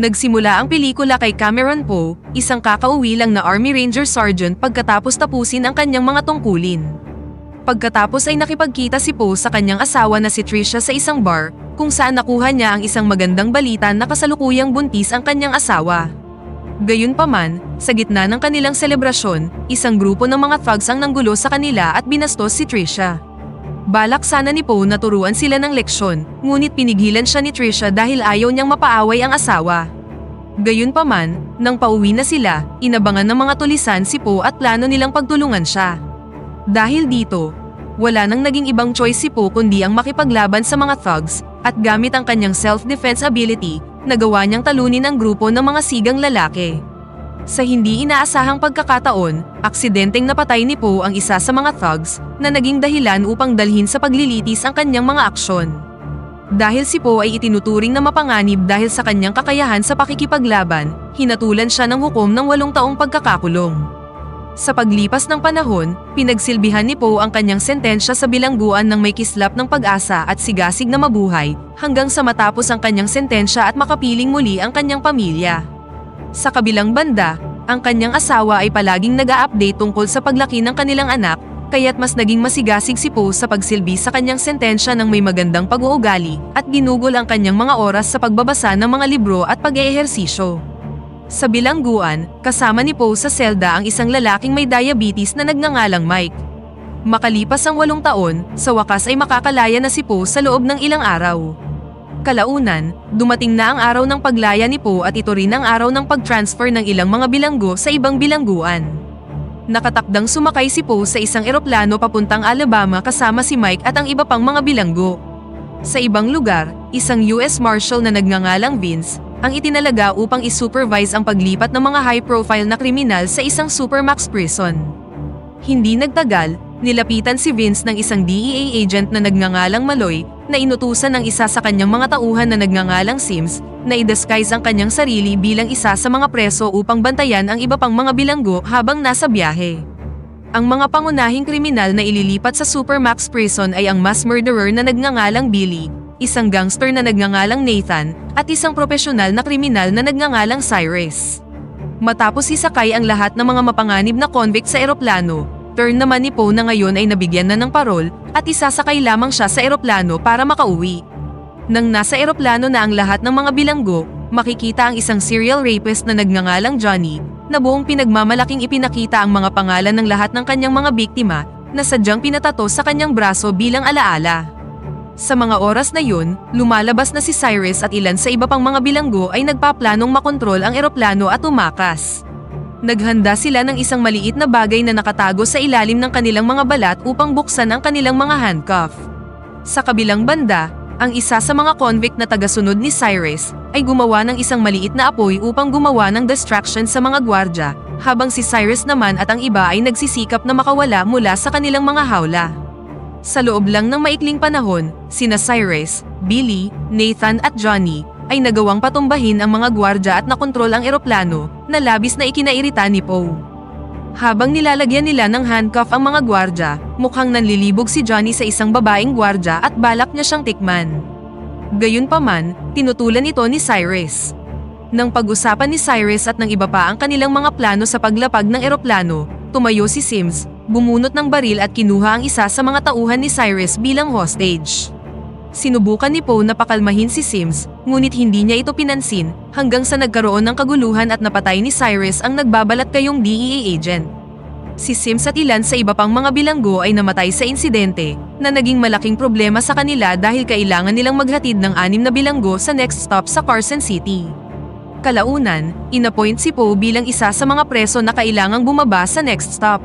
Nagsimula ang pelikula kay Cameron Poe, isang kakauwi lang na Army Ranger Sergeant pagkatapos tapusin ang kanyang mga tungkulin. Pagkatapos ay nakipagkita si Poe sa kanyang asawa na si Trisha sa isang bar, kung saan nakuha niya ang isang magandang balita na kasalukuyang buntis ang kanyang asawa. Gayunpaman, sa gitna ng kanilang selebrasyon, isang grupo ng mga thugs ang nanggulo sa kanila at binastos si Trisha. Balak sana ni Poe na turuan sila ng leksyon, ngunit pinigilan siya ni Trisha dahil ayaw niyang mapaaway ang asawa. Gayunpaman, nang pauwi na sila, inabangan ng mga tulisan si Poe at plano nilang pagtulungan siya. Dahil dito, wala nang naging ibang choice si Poe kundi ang makipaglaban sa mga thugs at gamit ang kanyang self-defense ability, nagawa niyang talunin ang grupo ng mga sigang lalaki. Sa hindi inaasahang pagkakataon, aksidenteng napatay ni Poe ang isa sa mga thugs na naging dahilan upang dalhin sa paglilitis ang kanyang mga aksyon. Dahil si Poe ay itinuturing na mapanganib dahil sa kanyang kakayahan sa pakikipaglaban, hinatulan siya ng hukom ng walong taong pagkakakulong. Sa paglipas ng panahon, pinagsilbihan ni Poe ang kanyang sentensya sa bilangguan ng may kislap ng pag-asa at sigasig na mabuhay, hanggang sa matapos ang kanyang sentensya at makapiling muli ang kanyang pamilya. Sa kabilang banda, ang kanyang asawa ay palaging nag-a-update tungkol sa paglaki ng kanilang anak, kaya't mas naging masigasig si Poe sa pagsilbi sa kanyang sentensya ng may magandang pag-uugali at ginugol ang kanyang mga oras sa pagbabasa ng mga libro at pag-eehersisyo. Sa bilangguan, kasama ni Poe sa selda ang isang lalaking may diabetes na nagngangalang Mike. Makalipas ang walong taon, sa wakas ay makakalaya na si Poe sa loob ng ilang araw. Kalaunan, dumating na ang araw ng paglaya ni Poe at ito rin ang araw ng pag-transfer ng ilang mga bilanggo sa ibang bilangguan. Nakatakdang sumakay si Poe sa isang eroplano papuntang Alabama kasama si Mike at ang iba pang mga bilanggo. Sa ibang lugar, isang US Marshal na nagngangalang Vince, ang itinalaga upang isupervise ang paglipat ng mga high-profile na kriminal sa isang supermax prison. Hindi nagtagal, nilapitan si Vince ng isang DEA agent na nagngangalang Maloy na inutusan ng isa sa kanyang mga tauhan na nagngangalang Sims na i-disguise ang kanyang sarili bilang isa sa mga preso upang bantayan ang iba pang mga bilanggo habang nasa biyahe. Ang mga pangunahing kriminal na ililipat sa Supermax Prison ay ang mass murderer na nagngangalang Billy, isang gangster na nagngangalang Nathan, at isang profesional na kriminal na nagngangalang Cyrus. Matapos isakay ang lahat ng mga mapanganib na convict sa eroplano, turn naman ni Poe na ngayon ay nabigyan na ng parol at isasakay lamang siya sa eroplano para makauwi. Nang nasa eroplano na ang lahat ng mga bilanggo, makikita ang isang serial rapist na nagngangalang Johnny, na buong pinagmamalaking ipinakita ang mga pangalan ng lahat ng kanyang mga biktima, na sadyang pinatato sa kanyang braso bilang alaala. Sa mga oras na yun, lumalabas na si Cyrus at ilan sa iba pang mga bilanggo ay nagpaplanong makontrol ang eroplano at umakas. Naghanda sila ng isang maliit na bagay na nakatago sa ilalim ng kanilang mga balat upang buksan ang kanilang mga handcuff. Sa kabilang banda, ang isa sa mga convict na tagasunod ni Cyrus ay gumawa ng isang maliit na apoy upang gumawa ng distraction sa mga gwardya, habang si Cyrus naman at ang iba ay nagsisikap na makawala mula sa kanilang mga hawla. Sa loob lang ng maikling panahon, sina Cyrus, Billy, Nathan at Johnny ay nagawang patumbahin ang mga gwardya at nakontrol ang eroplano na labis na ikinairita ni Poe. Habang nilalagyan nila ng handcuff ang mga gwardya, mukhang nanlilibog si Johnny sa isang babaeng gwardya at balak niya siyang tikman. Gayunpaman, tinutulan ito ni Cyrus. Nang pag-usapan ni Cyrus at ng iba pa ang kanilang mga plano sa paglapag ng eroplano, tumayo si Sims, bumunot ng baril at kinuha ang isa sa mga tauhan ni Cyrus bilang hostage. Sinubukan ni Poe na pakalmahin si Sims, ngunit hindi niya ito pinansin, hanggang sa nagkaroon ng kaguluhan at napatay ni Cyrus ang nagbabalat kayong DEA agent. Si Sims at ilan sa iba pang mga bilanggo ay namatay sa insidente, na naging malaking problema sa kanila dahil kailangan nilang maghatid ng anim na bilanggo sa next stop sa Carson City. Kalaunan, inappoint si Poe bilang isa sa mga preso na kailangang bumaba sa next stop.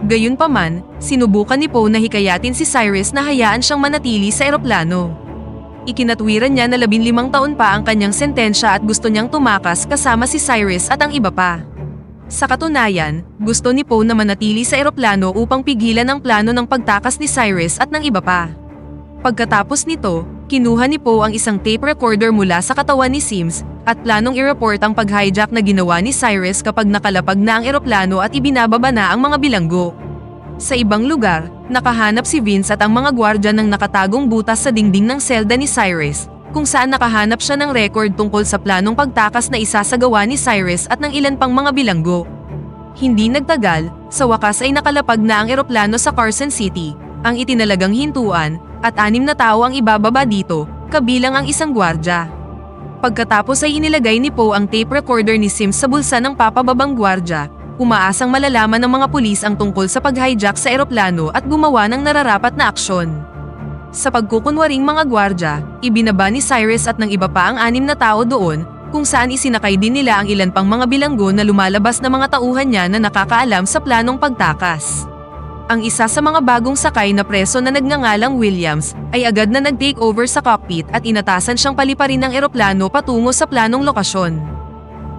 Gayunpaman, sinubukan ni Poe na hikayatin si Cyrus na hayaan siyang manatili sa eroplano. Ikinatwiran niya na labinlimang taon pa ang kanyang sentensya at gusto niyang tumakas kasama si Cyrus at ang iba pa. Sa katunayan, gusto ni Poe na manatili sa eroplano upang pigilan ang plano ng pagtakas ni Cyrus at ng iba pa. Pagkatapos nito, kinuha ni Poe ang isang tape recorder mula sa katawan ni Sims at planong i-report ang pag-hijack na ginawa ni Cyrus kapag nakalapag na ang eroplano at ibinababa na ang mga bilanggo. Sa ibang lugar, nakahanap si Vince at ang mga gwardya ng nakatagong butas sa dingding ng selda ni Cyrus, kung saan nakahanap siya ng record tungkol sa planong pagtakas na isasagawa ni Cyrus at ng ilan pang mga bilanggo. Hindi nagtagal, sa wakas ay nakalapag na ang eroplano sa Carson City, ang itinalagang hintuan, at anim na tao ang ibababa dito, kabilang ang isang gwardya. Pagkatapos ay inilagay ni Poe ang tape recorder ni Sims sa bulsa ng papababang gwardya, umaasang malalaman ng mga pulis ang tungkol sa pag-hijack sa eroplano at gumawa ng nararapat na aksyon. Sa pagkukunwaring mga gwardya, ibinaba ni Cyrus at ng iba pa ang anim na tao doon, kung saan isinakay din nila ang ilan pang mga bilanggo na lumalabas na mga tauhan niya na nakakaalam sa planong pagtakas. Ang isa sa mga bagong sakay na preso na nagngangalang Williams ay agad na nag-take over sa cockpit at inatasan siyang paliparin ng eroplano patungo sa planong lokasyon.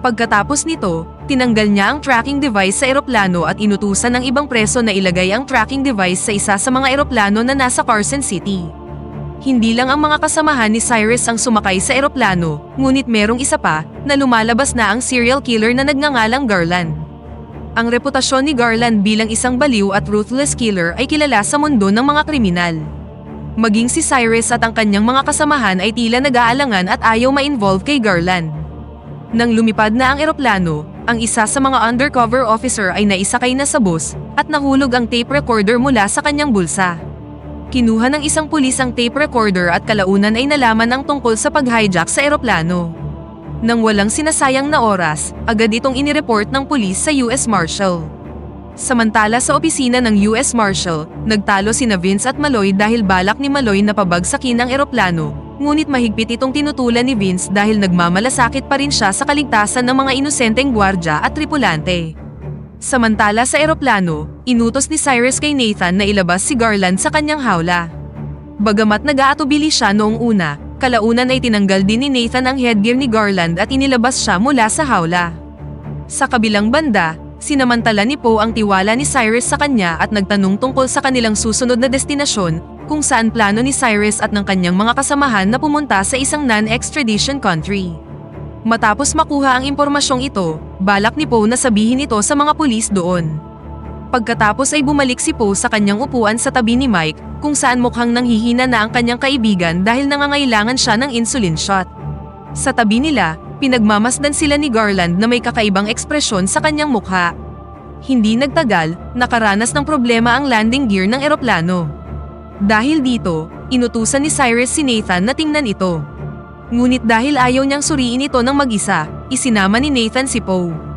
Pagkatapos nito, tinanggal niya ang tracking device sa eroplano at inutusan ng ibang preso na ilagay ang tracking device sa isa sa mga eroplano na nasa Carson City. Hindi lang ang mga kasamahan ni Cyrus ang sumakay sa eroplano, ngunit merong isa pa na lumalabas na ang serial killer na nagngangalang Garland. Ang reputasyon ni Garland bilang isang baliw at ruthless killer ay kilala sa mundo ng mga kriminal. Maging si Cyrus at ang kanyang mga kasamahan ay tila nag-aalangan at ayaw ma-involve kay Garland. Nang lumipad na ang eroplano, ang isa sa mga undercover officer ay naisakay na sa bus at nahulog ang tape recorder mula sa kanyang bulsa. Kinuha ng isang pulis ang tape recorder at kalaunan ay nalaman ang tungkol sa pag-hijack sa eroplano. Nang walang sinasayang na oras, agad itong inireport ng pulis sa US Marshal. Samantala sa opisina ng US Marshal, nagtalo sina Vince at Maloy dahil balak ni Maloy na pabagsakin ang eroplano, ngunit mahigpit itong tinutulan ni Vince dahil nagmamalasakit pa rin siya sa kaligtasan ng mga inosenteng gwardya at tripulante. Samantala sa eroplano, inutos ni Cyrus kay Nathan na ilabas si Garland sa kanyang hawla. Bagamat nag-aatubili siya noong una, kalaunan ay tinanggal din ni Nathan ang headgear ni Garland at inilabas siya mula sa hawla. Sa kabilang banda, sinamantala ni Poe ang tiwala ni Cyrus sa kanya at nagtanong tungkol sa kanilang susunod na destinasyon kung saan plano ni Cyrus at ng kanyang mga kasamahan na pumunta sa isang non-extradition country. Matapos makuha ang impormasyong ito, balak ni Poe na sabihin ito sa mga pulis doon. Pagkatapos ay bumalik si Poe sa kanyang upuan sa tabi ni Mike kung saan mukhang nanghihina na ang kanyang kaibigan dahil nangangailangan siya ng insulin shot. Sa tabi nila, pinagmamasdan sila ni Garland na may kakaibang ekspresyon sa kanyang mukha. Hindi nagtagal, nakaranas ng problema ang landing gear ng eroplano. Dahil dito, inutusan ni Cyrus si Nathan na tingnan ito. Ngunit dahil ayaw niyang suriin ito ng mag-isa, isinama ni Nathan si Poe.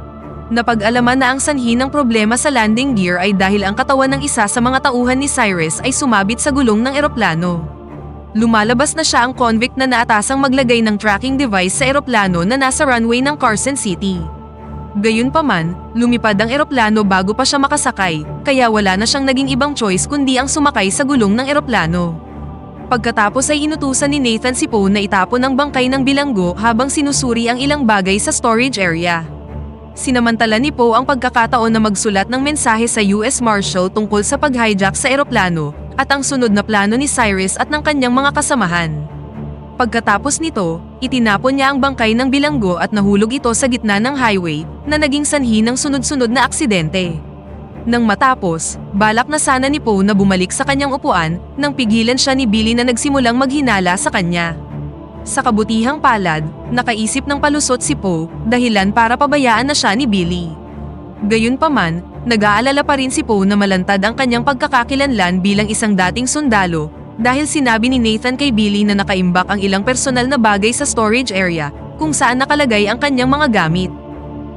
Napag-alaman na ang sanhi ng problema sa landing gear ay dahil ang katawan ng isa sa mga tauhan ni Cyrus ay sumabit sa gulong ng eroplano. Lumalabas na siya ang convict na naatasang maglagay ng tracking device sa eroplano na nasa runway ng Carson City. Gayunpaman, lumipad ang eroplano bago pa siya makasakay, kaya wala na siyang naging ibang choice kundi ang sumakay sa gulong ng eroplano. Pagkatapos ay inutusan ni Nathan si Poe na itapon ang bangkay ng bilanggo habang sinusuri ang ilang bagay sa storage area. Sinamantala ni Poe ang pagkakataon na magsulat ng mensahe sa US Marshal tungkol sa pag-hijack sa eroplano at ang sunod na plano ni Cyrus at ng kanyang mga kasamahan. Pagkatapos nito, itinapon niya ang bangkay ng bilanggo at nahulog ito sa gitna ng highway na naging sanhi ng sunod-sunod na aksidente. Nang matapos, balak na sana ni Poe na bumalik sa kanyang upuan nang pigilan siya ni Billy na nagsimulang maghinala sa kanya. Sa kabutihang palad, nakaisip ng palusot si Poe dahilan para pabayaan na siya ni Billy. Gayunpaman, nag-aalala pa rin si Poe na malantad ang kanyang pagkakakilanlan bilang isang dating sundalo dahil sinabi ni Nathan kay Billy na nakaimbak ang ilang personal na bagay sa storage area kung saan nakalagay ang kanyang mga gamit.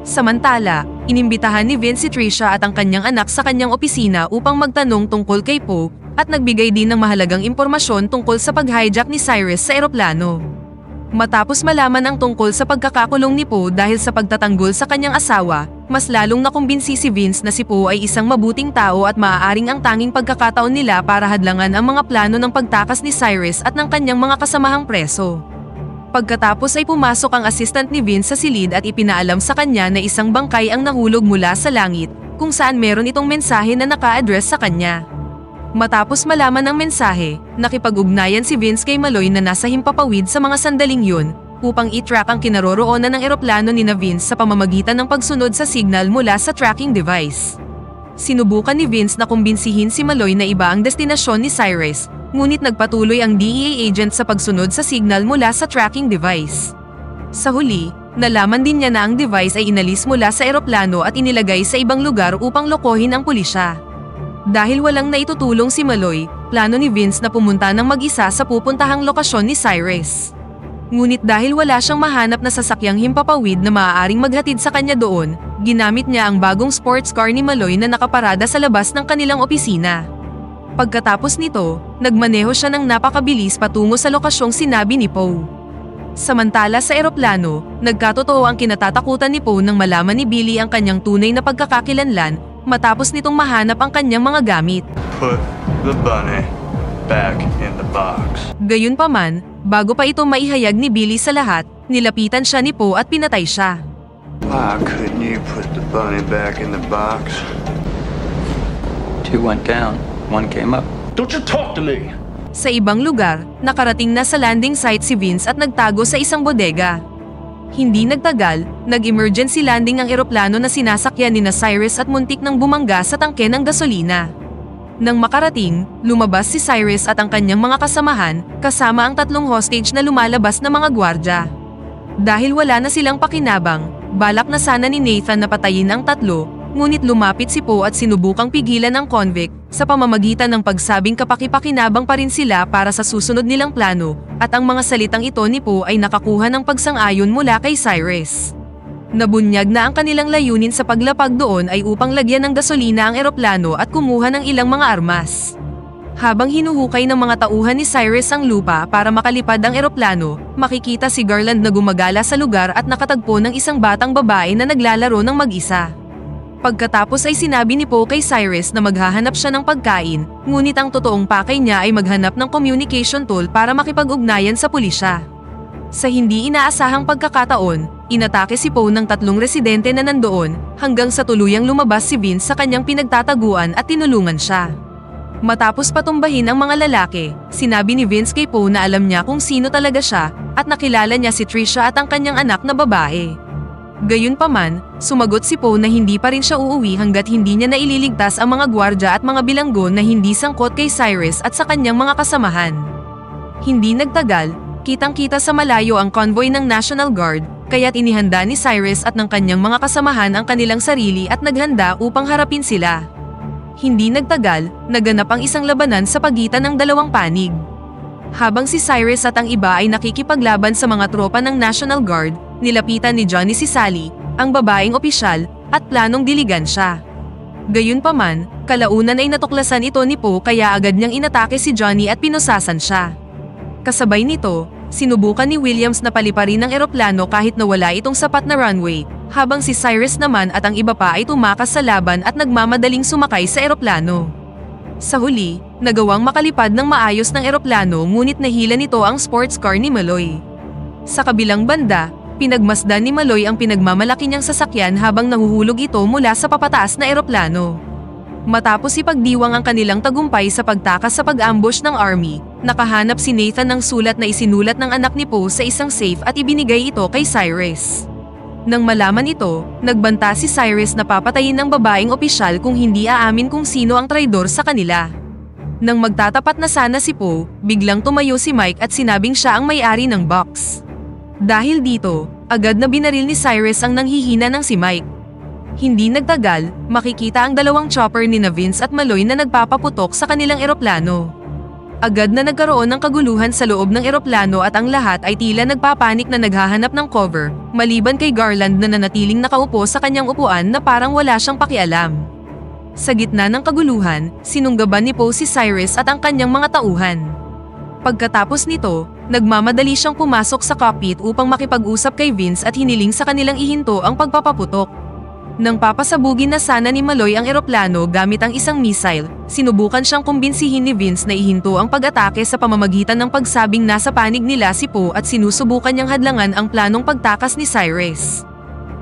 Samantala, inimbitahan ni Vince si Trisha at ang kanyang anak sa kanyang opisina upang magtanong tungkol kay Poe at nagbigay din ng mahalagang impormasyon tungkol sa pag-hijack ni Cyrus sa eroplano. Matapos malaman ang tungkol sa pagkakakulong ni Poe dahil sa pagtatanggol sa kanyang asawa, mas lalong nakumbinsi si Vince na si Poe ay isang mabuting tao at maaaring ang tanging pagkakataon nila para hadlangan ang mga plano ng pagtakas ni Cyrus at ng kanyang mga kasamahang preso. Pagkatapos ay pumasok ang assistant ni Vince sa silid at ipinaalam sa kanya na isang bangkay ang nahulog mula sa langit, kung saan meron itong mensahe na naka-address sa kanya. Matapos malaman ang mensahe, nakipag-ugnayan si Vince kay Maloy na nasa himpapawid sa mga sandaling yun, upang i-track ang kinaroroonan ng eroplano ni Vince sa pamamagitan ng pagsunod sa signal mula sa tracking device. Sinubukan ni Vince na kumbinsihin si Maloy na iba ang destinasyon ni Cyrus, ngunit nagpatuloy ang DEA agent sa pagsunod sa signal mula sa tracking device. Sa huli, nalaman din niya na ang device ay inalis mula sa eroplano at inilagay sa ibang lugar upang lokohin ang pulisya. Dahil walang naitutulong si Maloy, plano ni Vince na pumunta ng mag-isa sa pupuntahang lokasyon ni Cyrus. Ngunit dahil wala siyang mahanap na sasakyang himpapawid na maaaring maghatid sa kanya doon, ginamit niya ang bagong sports car ni Maloy na nakaparada sa labas ng kanilang opisina. Pagkatapos nito, nagmaneho siya ng napakabilis patungo sa lokasyong sinabi ni Poe. Samantala sa eroplano, nagkatotoo ang kinatatakutan ni Poe nang malaman ni Billy ang kanyang tunay na pagkakakilanlan matapos nitong mahanap ang kanyang mga gamit. Put the bunny back in the box. Gayunpaman, bago pa ito maihayag ni Billy sa lahat, nilapitan siya ni Poe at pinatay siya. Why couldn't you put the bunny back in the box? Two went down, one came up. Don't you talk to me! Sa ibang lugar, nakarating na sa landing site si Vince at nagtago sa isang bodega. Hindi nagtagal, nag-emergency landing ang eroplano na sinasakyan ni Cyrus at muntik nang bumangga sa tangke ng gasolina. Nang makarating, lumabas si Cyrus at ang kanyang mga kasamahan, kasama ang tatlong hostage na lumalabas na mga gwardya. Dahil wala na silang pakinabang, balak na sana ni Nathan na patayin ang tatlo, ngunit lumapit si Poe at sinubukang pigilan ang convict sa pamamagitan ng pagsabing kapakipakinabang pa rin sila para sa susunod nilang plano at ang mga salitang ito ni Poe ay nakakuha ng pagsang-ayon mula kay Cyrus. Nabunyag na ang kanilang layunin sa paglapag doon ay upang lagyan ng gasolina ang eroplano at kumuha ng ilang mga armas. Habang hinuhukay ng mga tauhan ni Cyrus ang lupa para makalipad ang eroplano, makikita si Garland na gumagala sa lugar at nakatagpo ng isang batang babae na naglalaro ng mag-isa. Pagkatapos ay sinabi ni Poe kay Cyrus na maghahanap siya ng pagkain, ngunit ang totoong pakay niya ay maghanap ng communication tool para makipag-ugnayan sa pulisya. Sa hindi inaasahang pagkakataon, inatake si Poe ng tatlong residente na nandoon hanggang sa tuluyang lumabas si Vince sa kanyang pinagtataguan at tinulungan siya. Matapos patumbahin ang mga lalaki, sinabi ni Vince kay Poe na alam niya kung sino talaga siya at nakilala niya si Trisha at ang kanyang anak na babae. Gayunpaman, sumagot si Poe na hindi pa rin siya uuwi hanggat hindi niya naililigtas ang mga gwardya at mga bilanggo na hindi sangkot kay Cyrus at sa kanyang mga kasamahan. Hindi nagtagal, kitang-kita sa malayo ang convoy ng National Guard, kaya't inihanda ni Cyrus at ng kanyang mga kasamahan ang kanilang sarili at naghanda upang harapin sila. Hindi nagtagal, naganap ang isang labanan sa pagitan ng dalawang panig. Habang si Cyrus at ang iba ay nakikipaglaban sa mga tropa ng National Guard, nilapitan ni Johnny si Sally, ang babaeng opisyal, at planong diligan siya. Gayunpaman, kalaunan ay natuklasan ito ni Poe kaya agad niyang inatake si Johnny at pinusasan siya. Kasabay nito, sinubukan ni Williams na paliparin ang eroplano kahit na wala itong sapat na runway, habang si Cyrus naman at ang iba pa ay tumakas sa laban at nagmamadaling sumakay sa eroplano. Sa huli, nagawang makalipad ng maayos ng eroplano ngunit nahila nito ang sports car ni Maloy. Sa kabilang banda, pinagmasdan ni Maloy ang pinagmamalaki niyang sasakyan habang nahuhulog ito mula sa papataas na eroplano. Matapos ipagdiwang ang kanilang tagumpay sa pagtakas sa pag-ambush ng army, nakahanap si Nathan ng sulat na isinulat ng anak ni Poe sa isang safe at ibinigay ito kay Cyrus. Nang malaman ito, nagbanta si Cyrus na papatayin ng babaeng opisyal kung hindi aamin kung sino ang traidor sa kanila. Nang magtatapat na sana si Poe, biglang tumayo si Mike at sinabing siya ang may-ari ng box. Dahil dito, agad na binaril ni Cyrus ang nanghihina ng si Mike. Hindi nagtagal, makikita ang dalawang chopper ni na Vince at Maloy na nagpapaputok sa kanilang eroplano. Agad na nagkaroon ng kaguluhan sa loob ng eroplano at ang lahat ay tila nagpapanik na naghahanap ng cover, maliban kay Garland na nanatiling nakaupo sa kanyang upuan na parang wala siyang pakialam. Sa gitna ng kaguluhan, sinunggaban ni Poe si Cyrus at ang kanyang mga tauhan. Pagkatapos nito, nagmamadali siyang pumasok sa cockpit upang makipag-usap kay Vince at hiniling sa kanilang ihinto ang pagpapaputok. Nang papasabugin na sana ni Maloy ang eroplano gamit ang isang missile, sinubukan siyang kumbinsihin ni Vince na ihinto ang pag-atake sa pamamagitan ng pagsabing nasa panig nila si Poe at sinusubukan niyang hadlangan ang planong pagtakas ni Cyrus.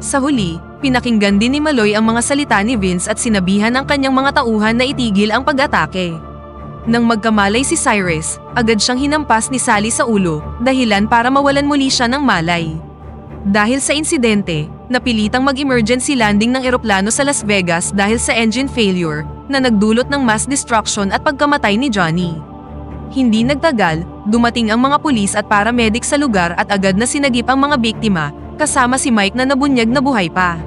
Sa huli, pinakinggan din ni Maloy ang mga salita ni Vince at sinabihan ang kanyang mga tauhan na itigil ang pag-atake. Nang magkamalay si Cyrus, agad siyang hinampas ni Sally sa ulo, dahilan para mawalan muli siya ng malay. Dahil sa insidente, napilitang mag-emergency landing ng eroplano sa Las Vegas dahil sa engine failure na nagdulot ng mass destruction at pagkamatay ni Johnny. Hindi nagtagal, dumating ang mga pulis at paramedic sa lugar at agad na sinagip ang mga biktima, kasama si Mike na nabunyag na buhay pa.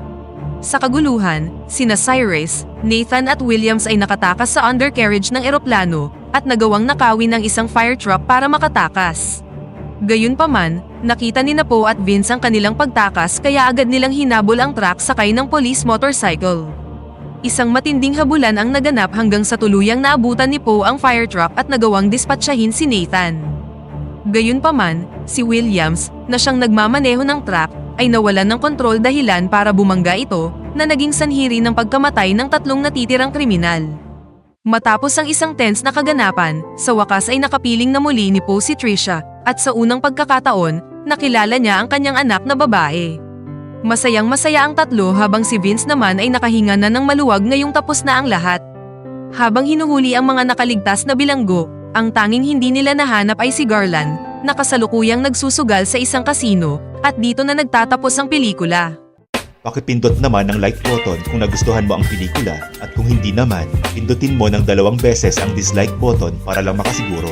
Sa kaguluhan, sina Cyrus, Nathan at Williams ay nakatakas sa undercarriage ng eroplano at nagawang nakawin ng isang fire truck para makatakas. Gayunpaman, nakita ni Napo at Vince ang kanilang pagtakas kaya agad nilang hinabol ang truck sakay ng police motorcycle. Isang matinding habulan ang naganap hanggang sa tuluyang naabutan ni Poe ang fire truck at nagawang dispatchahin si Nathan. Gayunpaman, si Williams, na siyang nagmamaneho ng truck, ay nawalan ng kontrol dahilan para bumangga ito, na naging sanhiri ng pagkamatay ng tatlong natitirang kriminal. Matapos ang isang tense na kaganapan, sa wakas ay nakapiling na muli ni Poe si Trisha, at sa unang pagkakataon, nakilala niya ang kanyang anak na babae. Masayang masaya ang tatlo habang si Vince naman ay nakahinga na ng maluwag ngayong tapos na ang lahat. Habang hinuhuli ang mga nakaligtas na bilanggo, ang tanging hindi nila nahanap ay si Garland, na kasalukuyang nagsusugal sa isang kasino, at dito na nagtatapos ang pelikula. Pakipindot naman ng like button kung nagustuhan mo ang pelikula at kung hindi naman, pindutin mo ng dalawang beses ang dislike button para lang makasiguro.